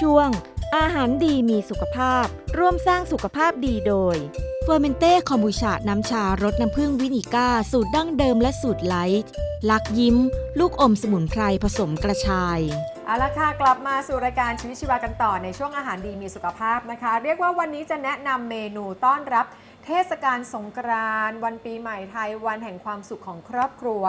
ช่วง อาหารดีมีสุขภาพ ร่วมสร้างสุขภาพดีโดยเฟอร์เมนเต้คอมบูชา น้ำชารสน้ำผึ้งวินิก้า สูตรดั้งเดิมและสูตรไลท์ลักยิ้ม ลูกอมสมุนไพรผสมกระชายเอาละค่ะ กลับมาสู่รายการชีวิตชีวากันต่อในช่วงอาหารดีมีสุขภาพนะคะ เรียกว่าวันนี้จะแนะนำเมนูต้อนรับ เทศกาลสงกรานต์วันปีใหม่ไทยวันแห่งความสุขของครอบครัว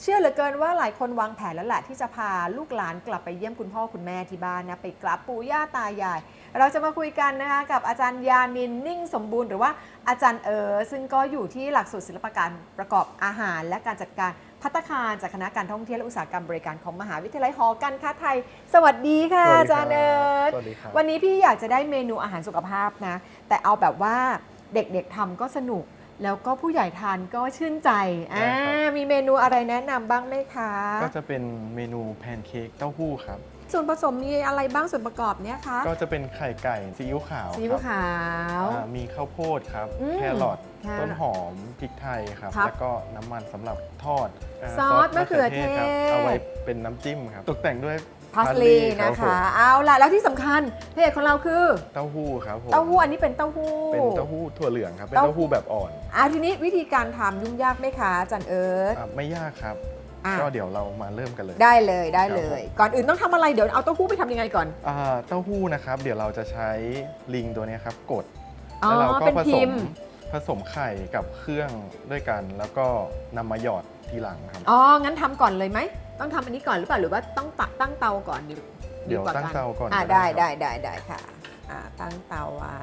เชื่อเหลือเกินว่าหลายคนวางแผนแล้วแหละที่จะพาลูกหลานกลับไปเยี่ยมคุณพ่อคุณแม่ที่บ้านนะไปกราบปู่ย่าตายาย เราจะมาคุยกันนะคะกับอาจารย์ยานินนิ่งสมบูรณ์หรือว่าอาจารย์เออซึ่งก็อยู่ที่หลักสูตรศิลปการประกอบอาหารและการจัดการพัตตาคารจากคณะการท่องเที่ยวและอุตสาหกรรมบริการของมหาวิทยาลัยหอการค้าไทย สวัสดีค่ะสวัสดีอาจารย์เอิร์ธสวัสดีครับวันนี้พี่อยากจะได้เมนูอาหารสุขภาพนะ แต่เอาแบบว่า เด็กๆทำก็สนุก แล้วก็ผู้ใหญ่ทานก็ชื่นใจอ่ามีเมนูอะไรแนะนำบ้างไหมคะ ก็จะเป็นเมนูแพนเค้กเต้าหู้ครับ ส่วนผสมมีอะไรบ้างส่วนประกอบเนี่ยคะก็จะเป็นไข่ไก่ซีอิ๊วขาวซีอิ๊วครับขาว อ่ามีข้าวโพดครับ อืมแครอทแครอทต้นหอมพริกไทยครับ ครับแล้วก็น้ำมันสำหรับทอดาซอสมะเขือเทศ ครับเอาไว้เป็นน้ำจิ้มครับ ตกแต่งด้วย พาสลีคนะรับผมคะเอาล่ะ แล้วที่สำคัญเพจของเราคือ เต้าหู้ครับผมเต้าหู้อันนี้เป็นเต้าหู้ เป็นเต้าหู้ถั่วเหลืองครับ เป็นเต้า เต้าหู้แบบอ่อนอะทีนี้วิธีการทำยุ่งยากไหมคะอาจันเอิร์ธอะไม่ยากครับ อะก็เดี๋ยวเรามาเริ่มกันเลย ได้เลยได้เลยครับผมก่อนอื่นต้องทำอะไรเดี๋ยวเอาเต้าหู้ไปทำยังไงก่อนอ่าเต้าหู้นะครับ เดี๋ยวเราจะใช้ลิงตัวเนี้ยครับ กดอ๋อแล้วเราก็เป็นผพิสมมพ์ผสมไข่กับเครื่องด้วยกัน แล้วก็นำมาหยอดทีหลังครับ อ๋องั้นทำก่อนเลยไหม ต้องทำอันนี้ก่อนหรือเปล่าหรือว่าต้องตักตั้งเตาก่อนดีเดี๋ยวกาตั้งเตาก่อนอ่าก็ได้ได้ได้ครับได้ได้ค่ะอ่าตั้งเตาไว้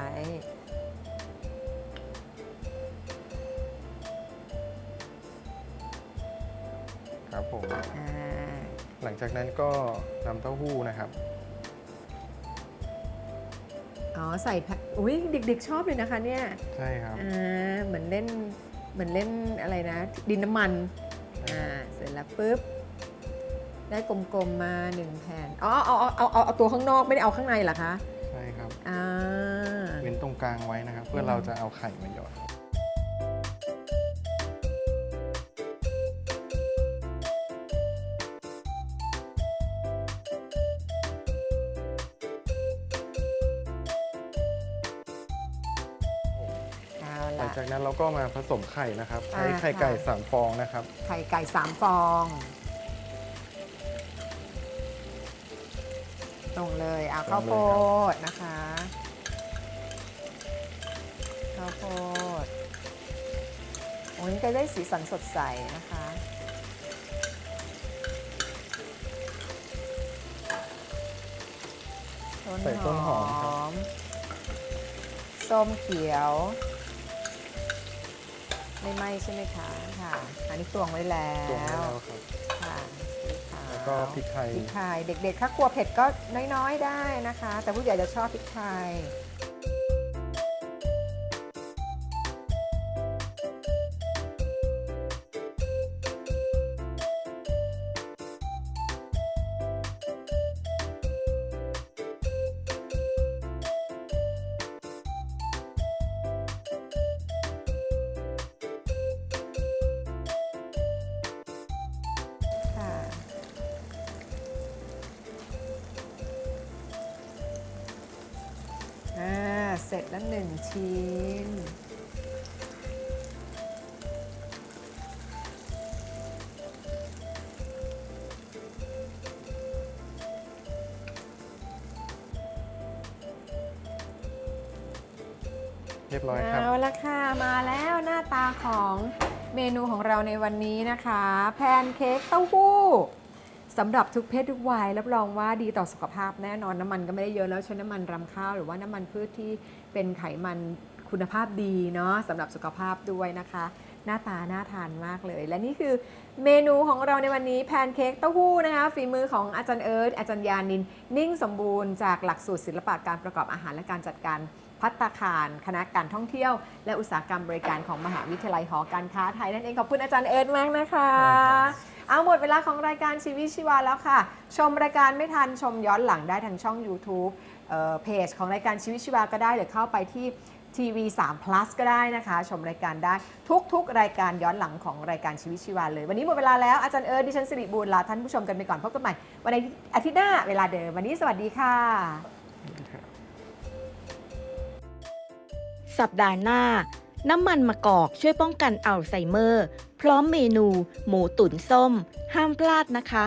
ครับผมอ่าหลังจากนั้นก็นำเต้าหู้นะครับ อ๋อใส่แพ็คอุ้ยเด็กๆชอบเลยนะคะเนี่ยใช่ครับอ่าเหมือนเล่นเหมือนเล่นอะไรนะ ดินน้ำมันอ่าเสร็จแล้วปุ๊บ ได้กลมๆมาหนึ่งแผ่น อ๋อเอาเอาเอาเอาเอาตัวข้างนอกไม่ได้เอาข้างในเหรอคะ ใช่ครับ อ่า เว้นตรงกลางไว้นะครับ เพื่อมเราจะเอาไข่มาหยอด เอาหลัละ งจากนั้นเราก็มาผสมไข่นะครับ ใช้อ่าไข่ไก่ค่ะ สามฟองนะครับ ไข่ไก่สามฟอง ตรงเลยเอาข้าวโพดนะคะข้าวโพดโอ้ยจะได้สีสันสดใสนะคะต้นใส่ต้นหอมครับมส้มเขียว ไม่ไหม้ใช่ไหมคะ ค่ะ อันนี้ตวงไว้แล้ตวงไว้วแล้วครับค่ะสีขาว แล้วก็พริกไทย พริกไทย เด็กๆ ถ้ากลัวเผ็ดก็น้อยๆ ได้นะคะ แต่ผู้ใหญ่จะชอบพริกไทย สร็จแล้วหนึ่งชิ้น เรียบร้อยครับ เอาละค่ะ มาแล้วหน้าตาของเมนูของเราในวันนี้นะคะ แพนเค้กเต้าหู้ สำหรับทุกเพศทุกวัยรับรองว่าดีต่อสุขภาพแน่นอนน้ำมันก็ไม่ได้เยอะแล้วใช้น้ำมันรำข้าวหรือว่าน้ำมันพืชที่เป็นไขมันคุณภาพดีเนาะสำหรับสุขภาพด้วยนะคะ หน้าตาน่าทานมากเลย และนี่คือเมนูของเราในวันนี้แพนเค้กเต้าหู้นะคะฝีมือของอาจารย์เอิร์ธอาจารย์ยานิน นิ่งสมบูรณ์จากหลักสูตรศิลปะการประกอบอาหารและการจัดการ พัตตาคาร คณะการท่องเที่ยว และอุตสาหกรรมบริการของมหาวิทยาลัยหอการค้าไทยนั่นเองขอบคุณอาจารย์เอิร์ธมากนะคะ เอาหมดเวลาของรายการชีวิตชีวาแล้วค่ะ ชมรายการไม่ทันชมย้อนหลังได้ทางช่อง YouTube เอ่อเพจของรายการชีวิตชีวาก็ได้หรือเข้าไปที่ทีวี3 plus ก็ได้นะคะ ชมรายการได้ทุก ๆ รายการย้อนหลังของรายการชีวิตชีวาเลย วันนี้หมดเวลาแล้ว อาจารย์เอิร์ธดิฉันสิริบูรณ์ลาท่านผู้ชมกันไปก่อนพบกันใหม่ วันอาทิตย์หน้าเวลาเดิม วันนี้สวัสดีค่ะ สัปดาห์หน้า น้ำมันมะกอกช่วยป้องกันอัลไซเมอร์ พร้อมเมนู หมูตุ๋นส้ม ห้ามพลาดนะคะ